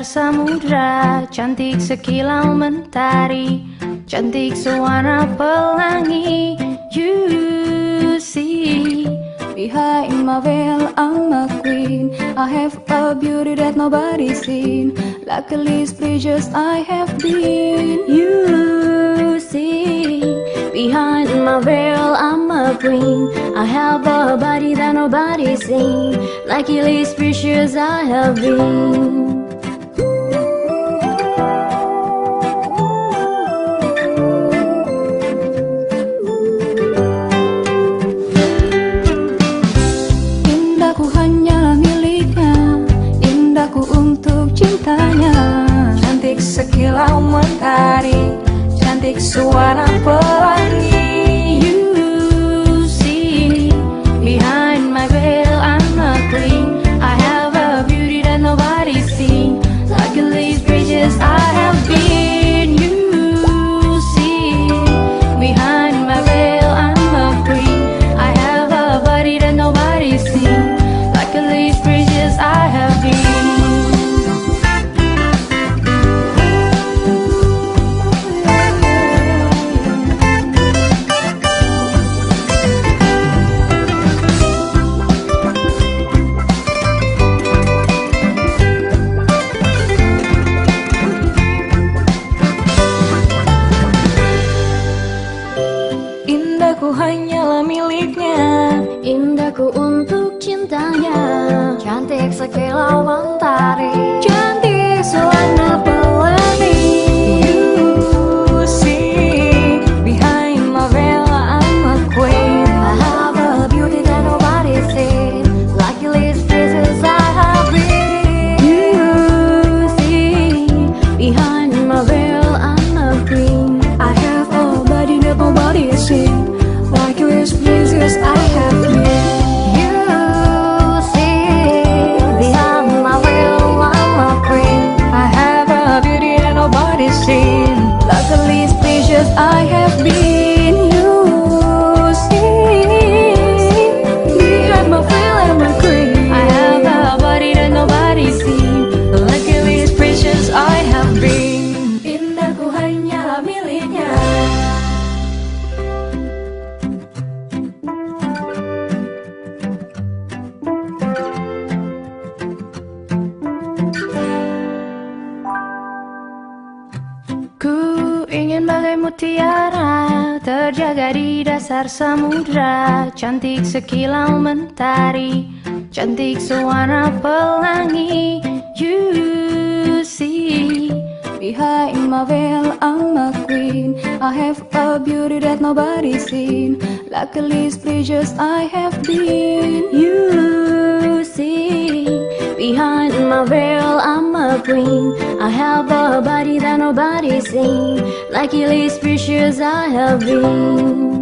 Mawar samudra Cantik sekilau mentari Cantik suara pelangi You see Behind my veil I'm a queen. I have a beauty that nobody seen. Luckily it's precious I have been. You see Behind my veil I'm a queen. I have a body that nobody seen. Luckily it's precious I have been. dari dasar samudra. Cantik sekilau mentari Cantik sewarna pelangi. You see Behind my veil I'm a queen. I have a beauty that nobody seen. Luckily precious I have been. You see Behind my veil I'm a queen. I have a body that nobody seen, like your least precious I have been.